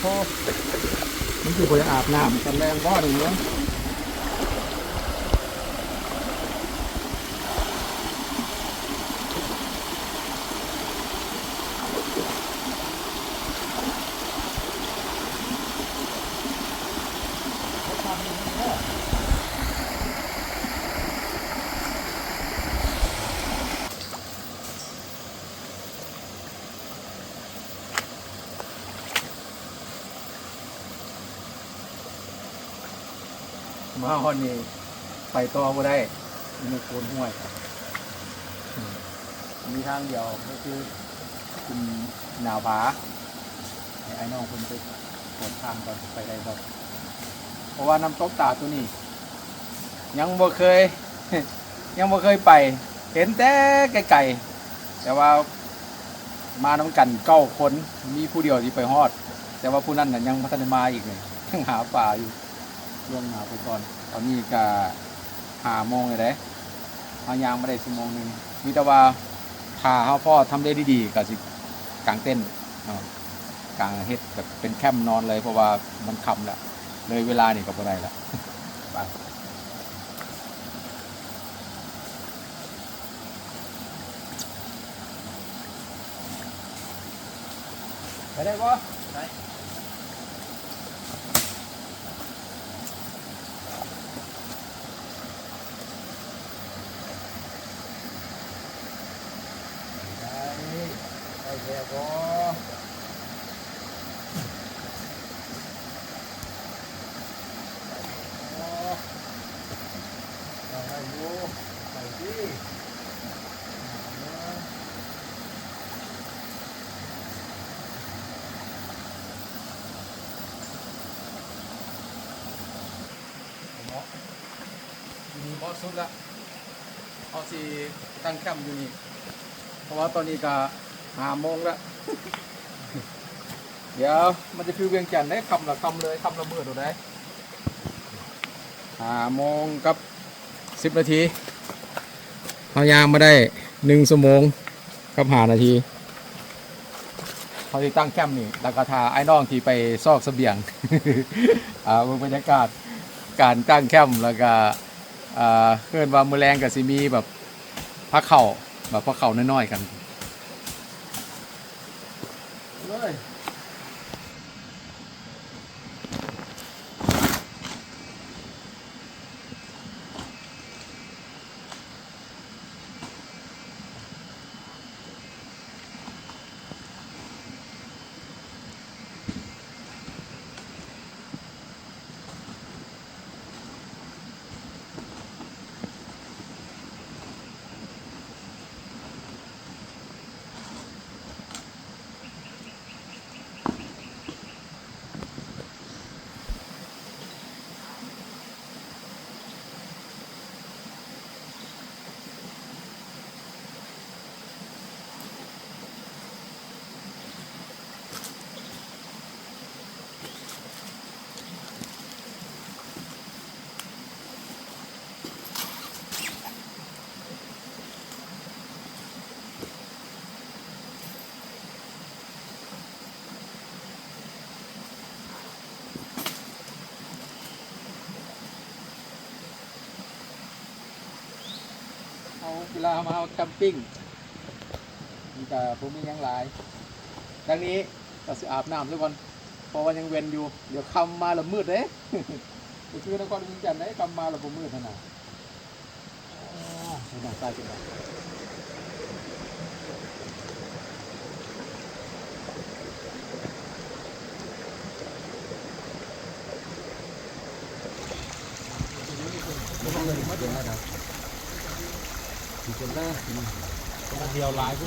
โทษมันคือคนอาบน้ำกันแรงบ่หนึ่งเนี้ย มาฮอนนี่ไปต่อบ่ได้มันโคนห้วยอืมมีทางเดียวก็คือคุณหนาวผาให้ไอ้น้องคนไปเปิดทางก่อนไปได้บ่เพราะว่าน้ำตกตาตัวนี้ ยังบ่เคย ยังบ่เคยไป เห็นแต่ไกลๆแต่ว่ามาน้ำกันเก้าคนมีผู้เดียวที่ไปฮอด แต่ว่าผู้นั้นน่ะยังพัฒนได้มาอีกเลยยังหาป่าอยู่ ล่วงหน้าไปก่อน ตอนนี้ก็หาโมงเลยเด้เอายางมาได้ชั่วโมงหนึ่งมีแต่ว่าถ้าเฮาพ่อทำได้ดีๆก็สิกางเต้นท์เนาะกางเฮ็ดแบบเป็นแคมป์นอนเลยเพราะว่ามันคำแล้วเลยเวลานี่ก็บ่ได้ละไปไปได้บ่ได้ได้ได้แล้วก็ได้อยู่ไปสิ มีบอสสุดละเอาสิตั้งแคมป์อยู่นี่ เพราะว่าตอนนี้ก็ หาโมงแล้ว เดี๋ยวมันจะคือเวียงจันทน์ได้คำละคำเลยคำละมือดูได้หาโมงกับสิบนาทีเอายางมาได้หนึ่งชั่วโมงกับหานาทีเขาที่ตั้งแคมป์นี่ล้วก็ทาไอ้น้องที่ไปซอกเสบียงอ่าบรรยากาศการตั้งแคมป์แล้วก็อ่าเคลื่อนว่ามือแรงกับซิมีแบบพักเข่าแบบพวกเข่าน้อยๆกัน เอาเวลามาเอาแคมปิ้งนี่ก็ผมมียังหลายดังนี้เราสิอาบน้ำด้วยก่อนเพราะว่ายังเว้นอยู่ เดี๋ยวคำมาละมืดเด้ไปซื้อนครเวิงจันได้คำมาละผมมืดขนาดอ๋อไม่น่าใต้กันเลยเดียว หลายก็